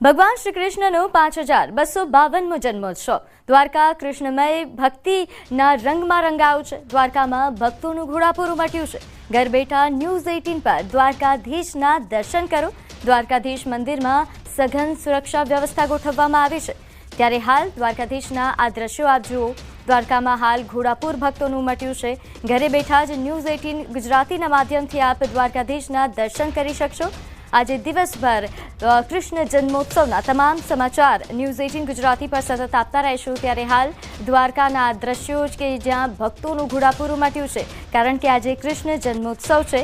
ભગવાન શ્રી કૃષ્ણનો પાંચ હજાર બસો બાવનમો જન્મોત્સવ. દ્વારકા કૃષ્ણમય ભક્તિના રંગમાં રંગાયો છે. દ્વારકામાં ભક્તોનું ઘોડાપુર ઉમટ્યું છે. ઘર બેઠા ન્યૂઝ એઇટીન પર દ્વારકાધીશના દર્શન કરો. દ્વારકાધીશ મંદિરમાં સઘન સુરક્ષા વ્યવસ્થા ગોઠવવામાં આવી છે. ત્યારે હાલ દ્વારકાધીશના આ દ્રશ્યો આપ જુઓ. દ્વારકામાં હાલ ઘોડાપુર ભક્તોનું ઉમટ્યું છે. ઘરે બેઠા જ ન્યૂઝ એઇટીન ગુજરાતીના માધ્યમથી આપ દ્વારકાધીશના દર્શન કરી શકશો. આજે દિવસભર કૃષ્ણ જન્મોત્સવના તમામ સમાચાર ન્યૂઝ એઇટીન ગુજરાતી પર સતત આપતા રહીશું. ત્યારે હાલ દ્વારકાના દ્રશ્યો કે જ્યાં ભક્તોનું ઘોડાપુર ઉમટ્યું છે. કારણ કે આજે કૃષ્ણ જન્મોત્સવ છે.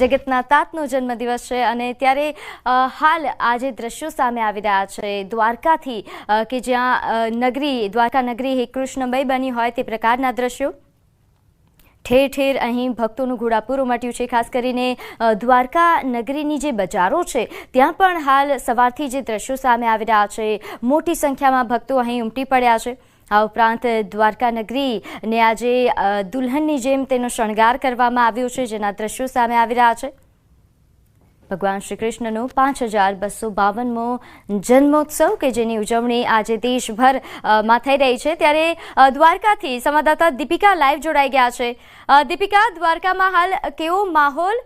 જગતના તાતનો જન્મદિવસ છે અને ત્યારે હાલ આજે દ્રશ્યો સામે આવી રહ્યા છે. દ્વારકાથી કે જ્યાં નગરી, દ્વારકા નગરી એ કૃષ્ણમય બની હોય તે પ્રકારના દ્રશ્યો. ઠેર ઠેર અહીં ભક્તોનું ઘોડાપુર ઉમટ્યું છે, ખાસ કરીને દ્વારકા નગરીની જે બજારો છે, ત્યાં પણ હાલ સવારથી જે દ્રશ્યો સામે આવી રહ્યા છે, મોટી સંખ્યામાં ભક્તો અહીં ઉમટી પડ્યા છે. આ ઉપરાંત દ્વારકા નગરીને આજે દુલ્હનની જેમ તેનો શણગાર કરવામાં આવ્યો છે, જેના દ્રશ્યો સામે આવી રહ્યા છે. ભગવાન શ્રી કૃષ્ણનો પાંચ હજાર બસો બાવનમો જન્મોત્સવ કે જેની ઉજવણી આજે દેશભરમાં થઈ રહી છે. ત્યારે દ્વારકાથી સંવાદદાતા દીપિકા લાઈવ જોડાઈ ગયા છે. દીપિકા, દ્વારકામાં હાલ કેવો માહોલ?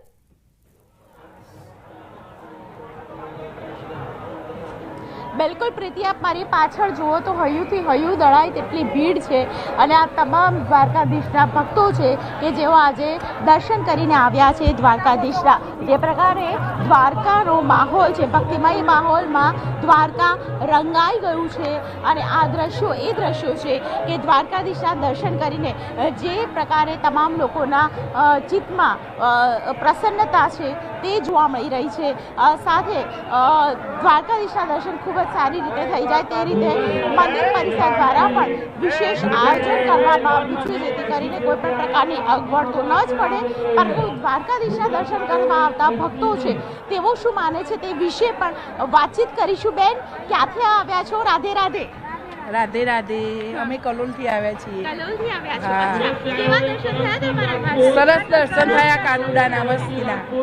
બિલકુલ પ્રીતિ, આપ મારી પાછળ જુઓ તો હયુંથી હયું દળાય તેટલી ભીડ છે અને આ તમામ દ્વારકાધીશના ભક્તો છે કે જેઓ આજે દર્શન કરીને આવ્યા છે દ્વારકાધીશના. જે પ્રકારે દ્વારકાનો માહોલ છે, ભક્તિમય માહોલમાં દ્વારકા રંગાઈ ગયું છે અને આ દ્રશ્યો એ દ્રશ્યો છે કે દ્વારકાધીશના દર્શન કરીને જે પ્રકારે તમામ લોકોના ચિત્તમાં પ્રસન્નતા છે તે જોવા મળી રહી છે. સાથે દ્વારકાધીશના દર્શન ખૂબ જ સારી રીતે થઈ જાય તે રીતે મંદિર પરિસર દ્વારા પણ વિશેષ આયોજન કરવામાં આવ્યું છે, જેથી કરીને કોઈ પણ પ્રકારની અગવડ તો ન જ પડે, પરંતુ દ્વારકાધીશના દર્શન કરવા આવતા ભક્તો છે, તેઓ શું માને છે તે વિશે પણ વાતચીત કરીશું. બેન, ક્યાંથી આવ્યા છો? રાધે રાધે. રાધે રાધે અમે કલોલથી આવ્યા છીએ. સરસ દર્શન થયા કાનુડાના મસ્તીના બહુ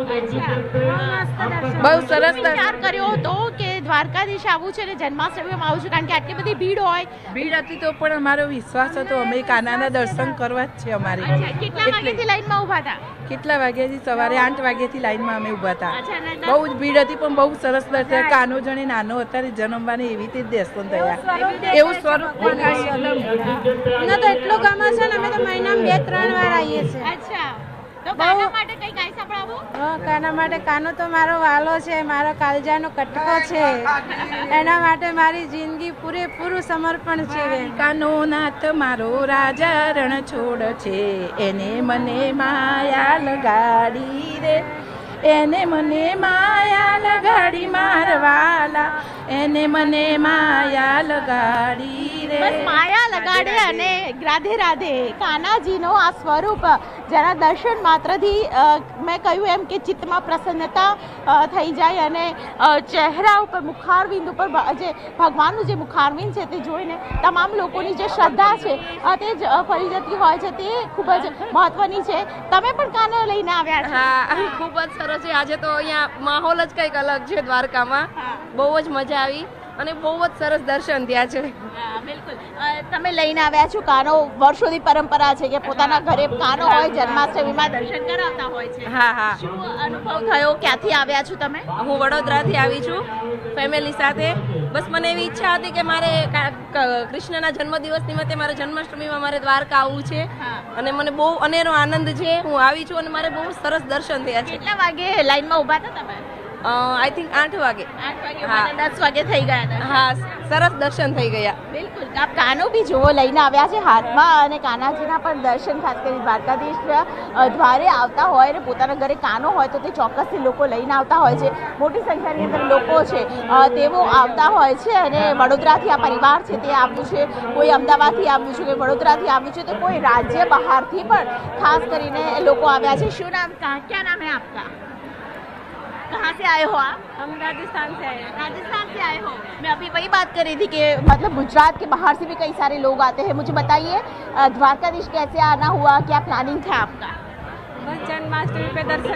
સરસ દર્શન. કર્યો હતો કે દ્વારકાધીશ આવું છે ને જન્માષ્ટમીમાં આવું છું કારણ કે આટલી બધી ભીડ હોય. ભીડ હતી તો પણ અમારો વિશ્વાસ હતો અમે કાનાના દર્શન કરવા જ છે અમારે. કેટલા વાગ્યાથી લાઈનમાં ઊભા હતા? કેટલા વાગ્યાથી? સવારે આઠ વાગ્યાથી લાઈનમાં અમે ઊભા હતા. બહુ જ ભીડ હતી પણ બહુ સરસ દર્શન. કાનો જણે નાનો અત્યારે જન્મવાને એવી રીતે દર્શન થયા. એવું સ્વરૂપ પણ અલગ. તો એટલો ગમે છે ને અમે તો મહિનામાં બે ત્રણ વાર આવીએ છીએ. અચ્છા. તો કાના માટે કઈ ગાઈ સંભળાવો? હા, કાના માટે કાનો તો મારો વાલો છે મારો કાલજાનો કટકો છે. એના માટે મારી જિંદગી પૂરેપૂરું સમર્પણ છે. કાનો નાથ મારો રાજા રણ છોડ છે. એને મને માયા લગાડી રે એને મને માયા લગાડી મારવાલા. એને મને માયા લગાડી. બસ માયા લગાડે અને રાધે રાધે. કાનાજીનો આ સ્વરૂપ જેના દર્શન માત્રથી મેં કહ્યું એમ કે ચિત્તમાં પ્રસન્નતા થઈ જાય અને ચહેરા ઉપર મુખારવિંદ ઉપર જે ભગવાનનું જે મુખારવિંદ છે તે જોઈને તમામ લોકોની જે શ્રદ્ધા છે તે જ ફરી જતી હોય છે તે ખૂબ જ મહત્વની છે. તમે પણ કાને લઈને આવ્યા છો? ખૂબ જ સરસ છે. આજે તો અહીંયા માહોલ જ કંઈક અલગ છે દ્વારકામાં. બહુ જ મજા આવી. અને બહુ જ સરસ દર્શન થયા છે. બિલકુલ. તમે લઈને આવ્યા છો કાનો વર્ષોની પરંપરા છે કે પોતાના ઘરે કાનો હોય જન્માષ્ટમીમાં દર્શન કરાવતા હોય છે. હા હા. શું અનુભવ થયો? ક્યાંથી આવ્યા છો તમે? હું વડોદરાથી આવી છું ફેમિલી સાથે. બસ મને એવી ઈચ્છા હતી કે મારે કૃષ્ણના જન્મદિવસ નિમિત્તે મારે જન્માષ્ટમીમાં મારે દ્વારકા આવવું છે. અને મને બહુ અનેરો આનંદ છે. હું આવી છું અને મારે બહુ સરસ દર્શન થયા છે. કેટલા વાગે લાઈનમાં ઊભા હતા તમે? આઈ થિંક આઠ વાગે. આઠ વાગે હા. દસ વાગે થઈ ગયા હતા. હા સરસ દર્શન થઈ ગયા. બિલકુલ. આપ કાનો બી જોવો લઈને આવ્યા છે હાથમાં અને કાનાજીના પણ દર્શન ખાસ કરી દ્વારકાધીશ દ્વારે આવતા હોય અને પોતાના ઘરે કાનો હોય તો તે ચોક્કસથી લોકો લઈને આવતા હોય છે. મોટી સંખ્યાની અંદર લોકો છે. તેઓ આવતા હોય છે અને વડોદરાથી આ પરિવાર છે તે આવ્યું છે. કોઈ અમદાવાદથી આવ્યું છે કોઈ વડોદરાથી આવ્યું છે તો કોઈ રાજ્ય બહારથી પણ ખાસ કરીને લોકો આવ્યા છે. શું નામ ક્યાં નામ હે આપકા? कहाँ से आए हो आप? हम राजस्थान से आए हैं। राजस्थान से आए हो। मैं अभी वही बात कर रही थी कि मतलब गुजरात के बाहर से भी कई सारे लोग आते हैं। मुझे बताइए द्वारकाधीश कैसे आना हुआ? क्या प्लानिंग था आपका? बस जन्माष्टमी पे दर्शन